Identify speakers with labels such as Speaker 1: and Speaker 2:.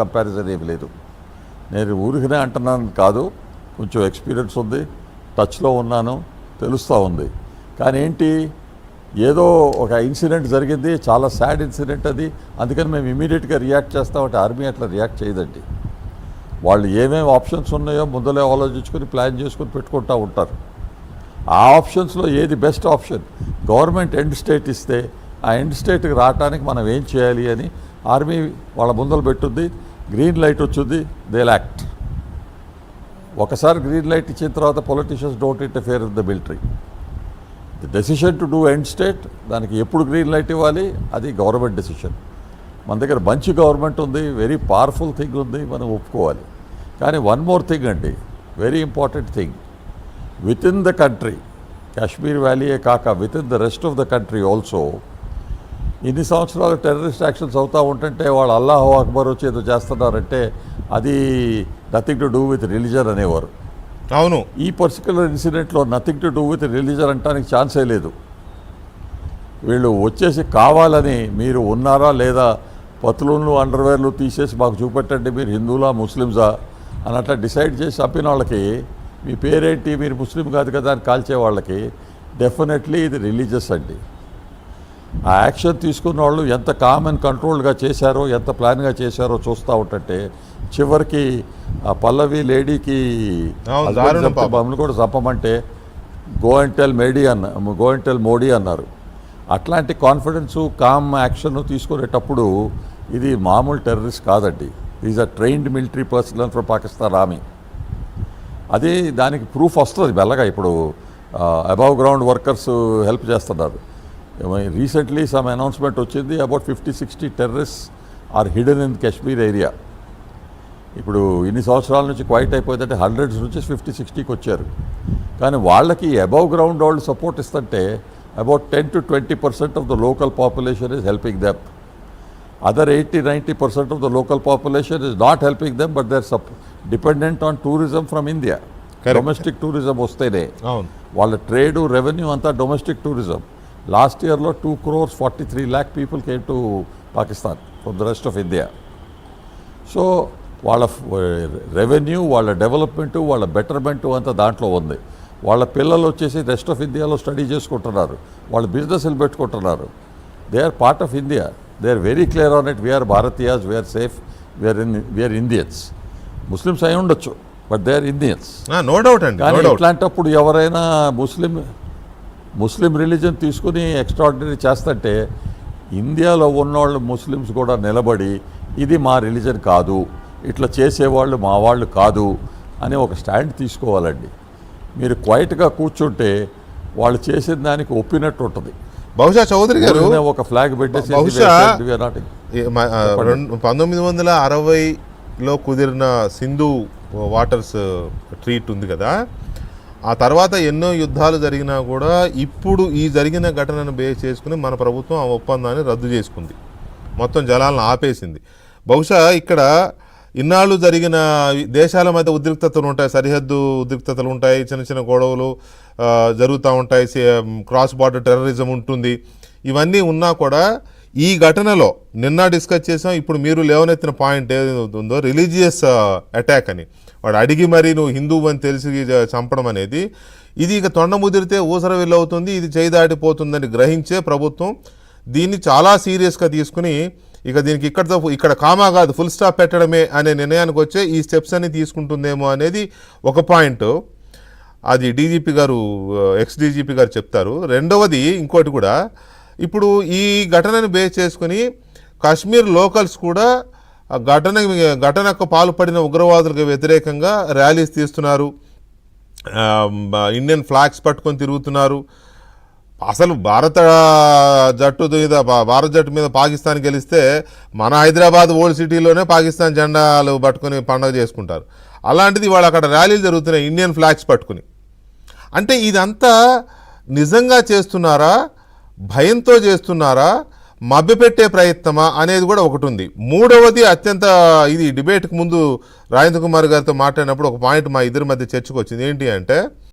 Speaker 1: Comparison ఏమి లేదు. నేను ఊరికినే అంటున్నాను కాదు కొంచెం ఎక్స్పీరియన్స్ ఉంది టచ్లో ఉన్నాను తెలుస్తూ ఉంది. కానీ ఏంటి ఏదో ఒక ఇన్సిడెంట్ జరిగింది చాలా సాడ్ ఇన్సిడెంట్ అది అందుకని మేము ఇమీడియట్గా రియాక్ట్ చేస్తామంటే ఆర్మీ అట్లా రియాక్ట్ చేయదండి. వాళ్ళు ఏమేమి ఆప్షన్స్ ఉన్నాయో ముందలే ఆలోచించుకొని ప్లాన్ చేసుకొని పెట్టుకుంటూ ఉంటారు. ఆ ఆప్షన్స్లో ఏది best option government end state ఇస్తే ఆ ఎండ్ స్టేట్కి రావడానికి మనం ఏం చేయాలి అని ఆర్మీ వాళ్ళ ముందలు పెట్టుద్ది గ్రీన్ లైట్ వచ్చింది దే యాక్ట్ ఒకసారి గ్రీన్ లైట్ ఇచ్చిన తర్వాత politicians don't interfere in the military the decision to do end state దానికి ఎప్పుడు గ్రీన్ లైట్ ఇవ్వాలి? అది గవర్నమెంట్ డెసిషన్ మన దగ్గర మంచి గవర్నమెంట్ ఉంది వెరీ పవర్ఫుల్ థింగ్ ఉంది మనం ఒప్పుకోవాలి. కానీ వన్ మోర్ థింగ్ అండి very important thing within the country Kashmir వ్యాలీయే కాక within the rest of the country also ఇన్ని సంవత్సరాలు టెర్రరిస్ట్ యాక్షన్స్ అవుతూ ఉంటుంటే వాళ్ళు అల్లాహో అక్బర్ వచ్చి ఏదో చేస్తున్నారంటే అది nothing to do with religion అనేవారు.
Speaker 2: అవును.
Speaker 1: ఈ particular ఇన్సిడెంట్లో nothing to do with religion అంటానికి ఛాన్సే లేదు. వీళ్ళు వచ్చేసి కావాలని మీరు ఉన్నారా లేదా పతులున్లు అండర్వేర్లు తీసేసి మాకు చూపెట్టండి మీరు హిందువులా ముస్లిమ్సా అని అట్లా డిసైడ్ చేసి చంపిన వాళ్ళకి మీ పేరేంటి? మీరు ముస్లిం కాదు కదా అని కాల్చే వాళ్ళకి డెఫినెట్లీ ఇది రిలీజియస్ అండి. ఆ యాక్షన్ తీసుకున్న వాళ్ళు ఎంత కామ్ అండ్ కంట్రోల్గా చేశారో ఎంత ప్లాన్గా చేశారో చూస్తూ ఉంటుంటే చివరికి ఆ పల్లవి లేడీకి. మమ్మల్ని కూడా చంపమంటే గో అండ్ టెల్ మేడీ అన్న గో అండ్ టెల్ మోడీ అన్నారు. అట్లాంటి కాన్ఫిడెన్సు కామ్ యాక్షన్ తీసుకునేటప్పుడు ఇది మామూలు టెర్రరిస్ట్ కాదండి. Is a trained military personnel from Pakistan army అది దానికి ప్రూఫ్ వస్తుంది మెల్లగా. ఇప్పుడు అబవ్ గ్రౌండ్ వర్కర్స్ హెల్ప్ చేస్తున్నారు. రీసెంట్లీ సమ్ అనౌన్స్మెంట్ వచ్చింది about fifty sixty terrorist are hidden in Kashmir area ఇప్పుడు ఇన్ని సంవత్సరాల నుంచి క్వైట్ అయిపోతుంటే హండ్రెడ్స్ నుంచి ఫిఫ్టీ సిక్స్టీకి వచ్చారు. కానీ వాళ్ళకి అబవ్ గ్రౌండ్ వాళ్ళు సపోర్ట్ ఇస్తుంటే about ten to twenty percent of the local population is helping them other eighty ninety percent of the local population is not helping them but they're సప్ dependent on tourism from India. Domestic tourism వస్తేనే. వాళ్ళ trade revenue అంతా domestic tourism last ఇయర్లో two crores forty three lakh people came to Pakistan from the rest of India. So వాళ్ళ revenue వాళ్ళ development వాళ్ళ betterment అంతా దాంట్లో ఉంది. వాళ్ళ పిల్లలు వచ్చేసి రెస్ట్ ఆఫ్ ఇండియాలో స్టడీ చేసుకుంటున్నారు. వాళ్ళ బిజినెస్లు పెట్టుకుంటున్నారు they are part of India. They are very clear on it. We are Bharatiyas. We are safe. We are in we are Indians. Muslims అయి ఉండొచ్చు but they are Indians.
Speaker 2: No doubt అండి
Speaker 1: కానీ ఇట్లాంటప్పుడు ఎవరైనా ముస్లిం ముస్లిం religion తీసుకుని extraordinary చేస్తుంటే ఇండియాలో ఉన్నవాళ్ళు Muslims కూడా నిలబడి ఇది మా రిలీజన్ కాదు ఇట్లా చేసేవాళ్ళు మా వాళ్ళు కాదు అని ఒక స్టాండ్ తీసుకోవాలండి. మీరు క్వైట్గా కూర్చుంటే వాళ్ళు చేసిన దానికి ఒప్పినట్టు ఉంటుంది.
Speaker 2: బహుశా చౌదరి గారు
Speaker 1: ఒక ఫ్లాగ్ పెట్టేసి
Speaker 2: పంతొమ్మిది వందల అరవైలో కుదిరిన సింధు వాటర్స్ ట్రీట్ ఉంది కదా ఆ తర్వాత ఎన్నో యుద్ధాలు జరిగినా కూడా ఇప్పుడు ఈ జరిగిన ఘటనను బేస్ చేసుకుని మన ప్రభుత్వం ఆ ఒప్పందాన్ని రద్దు చేసుకుంది. మొత్తం జలాలను ఆపేసింది. బహుశా ఇక్కడ ఇన్నాళ్ళు జరిగిన దేశాల మధ్య ఉద్రిక్తతలు ఉంటాయి సరిహద్దు ఉద్రిక్తతలు ఉంటాయి చిన్న చిన్న గొడవలు జరుగుతూ ఉంటాయి క్రాస్ బార్డర్ టెర్రరిజం ఉంటుంది. ఇవన్నీ ఉన్నా కూడా ఈ ఘటనలో నిన్న డిస్కస్ చేసాం. ఇప్పుడు మీరు లేవనెత్తిన పాయింట్ ఏది రిలీజియస్ అటాక్ అని. వాడు అడిగి మరి నువ్వు హిందువు అని తెలిసి చంపడం అనేది. ఇది ఇక తొండ ముదిరితే ఊసర అవుతుంది ఇది చేయి దాటిపోతుందని గ్రహించే ప్రభుత్వం దీన్ని చాలా సీరియస్గా తీసుకుని ఇక దీనికి ఇక్కడతో ఇక్కడ కామా కాదు ఫుల్ స్టాప్ పెట్టడమే అనే నిర్ణయానికి వచ్చే ఈ స్టెప్స్ అన్ని తీసుకుంటుందేమో అనేది ఒక పాయింట్. అది డీజీపీ గారు ఎక్స్ డీజీపీ గారు చెప్తారు. రెండవది ఇంకోటి కూడా ఇప్పుడు ఈ ఘటనను బేస్ చేసుకుని కాశ్మీర్ లోకల్స్ కూడా ఘటన ఘటనకు పాల్పడిన ఉగ్రవాదులకు వ్యతిరేకంగా ర్యాలీస్ తీస్తున్నారు. ఇండియన్ ఫ్లాగ్స్ పట్టుకొని తిరుగుతున్నారు. అసలు భారత జట్టు మీద భారత జట్టు మీద పాకిస్తాన్ గెలిస్తే మన హైదరాబాద్ ఓల్డ్ సిటీలోనే పాకిస్తాన్ జెండాలు పట్టుకొని పండగ చేసుకుంటారు. అలాంటిది వాళ్ళు అక్కడ ర్యాలీలు జరుగుతున్నాయి ఇండియన్ ఫ్లాగ్స్ పట్టుకుని. అంటే ఇదంతా నిజంగా చేస్తున్నారా? భయంతో చేస్తున్నారా? మభ్యపెట్టే ప్రయత్నమా? అనేది కూడా ఒకటి ఉంది మూడవది అత్యంత ఇది డిబేట్కి ముందు రాజేంద్ర కుమార్ గారితో మాట్లాడినప్పుడు ఒక పాయింట్ మా ఇద్దరి మధ్య చర్చకు వచ్చింది. ఏంటి అంటే